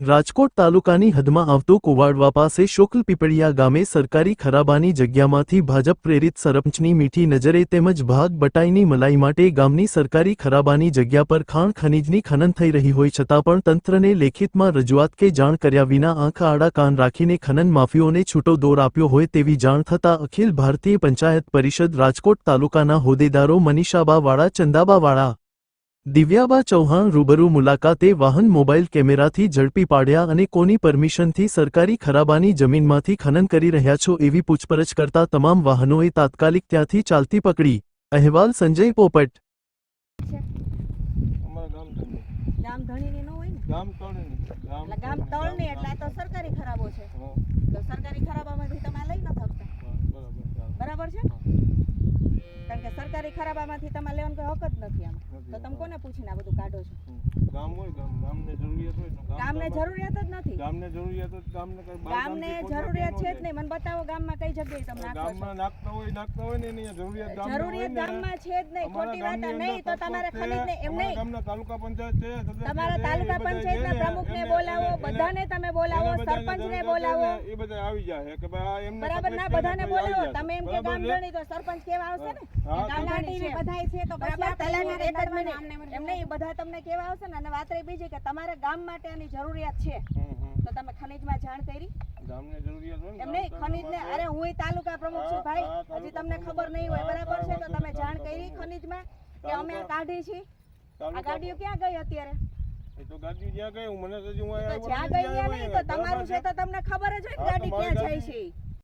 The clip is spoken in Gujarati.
રાજકોટ તાલુકાની હદમાં આવતો કુવાડવા પાસે શુક્લ પીપળિયા ગામે સરકારી ખરાબાની જગ્યામાંથી ભાજપ પ્રેરિત સરપંચની મીઠી નજરે તેમજ ભાગ બટાઈની મલાઈ માટે ગામની સરકારી ખરાબાની જગ્યા પર ખાણ ખનીજની ખનન થઈ રહી હોય છતાં પણ તંત્રને લેખિતમાં રજૂઆત કે જાણ કર્યા વિના આંખ આડા કાન રાખીને ખનન માફીઓને છૂટો દોર આપ્યો હોય તેવી જાણ થતાં અખિલ ભારતીય પંચાયત પરિષદ રાજકોટ તાલુકાના હોદ્દેદારો મનીષાબા વાળા ચંદાબા વાળા દિવ્યાબા ચૌહાણ રૂબરૂ મુલાકાતે વાહન મોબાઈલ કેમેરાથી ઝડપી પાડ્યા અને કોની પરમિશનથી સરકારી ખરાબાની જમીનમાંથી ખનન કરી રહ્યા છો એવી પૂછપરછ કરતા તમામ વાહનોએ તાત્કાલિક ત્યાંથી ચાલતી પકડી. અહેવાલ સંજય પોપટ. ગામ તળની. ગામ એટલે તો સરકારી ખરાબો છે હા, તો સરકારી ખરાબામાંથી તમે લઈ ન શકતા હા, બરાબર બરાબર ચાલો. છે કારણ કે સરકારી ખરાબામાંથી તમારે લેવાનું કોઈ હક જ નથી આમાં તો તમે કોને પૂછીને આ બધું કાઢો છો? ગામ હોય ગામ ગામને જરૂરિયાત હોય તો ગામને જરૂરિયાત જ નથી. ગામને જરૂરિયાત હોય ગામને ગામને જરૂરિયાત છે જ નહીં. મને બતાવો ગામમાં કઈ જગ્યાએ તમે નાખો ગામમાં નાખતા હોય નાખતા હોય ને એની જરૂરિયાત ગામને જરૂરિયાત ગામમાં છે જ નહીં. ખોટી વાત નહીં તો તમારે ખનીજ ને એમ નહીં. ગામના તાલુકા પંચાયત છે તમારા તાલુકા પંચાયતના ને, પ્રમુખને બોલાવો બધાને તમે બોલાવો સરપંચને બોલાવો. એ બધા આવી જાય કે ભાઈ એમને બરાબર ના બધાને બોલાવો. તમે એમ કે ગામ ગણી તો સરપંચ કેવા આવશે ને? હા, કે ગામ તો- ધણી છે. બધાય છે તો બરાબર. પછી એક જ આમને એમ નહીં બધા તમને કેવા આવશે ને? અને વાત રહી બીજી કે તમારે ગામ માટે આની જરૂરિયાત છે. તો તમે ખનીજમાં જાણ કરી. ગામને જરૂરિયાત હોય ને, એમ ગામ નહીં તાલુકા ખનીજને અરે હું તાલુકા પ્રમુખ છું ભાઈ. હજી તમને ખબર નહીં હોય બરાબર છે? તો તમે જાણ કરી ખનીજમાં કે અમે આ કાઢી છીએ? આ ગાડીઓ ક્યાં ગઈ અત્યારે? એ તો ગાડી જ્યાં ગઈ મને તો જ્યાં ગઈ નહીં તમારું છે તો તમને ખબર જ હોય ગાડી ક્યાં જાય છે.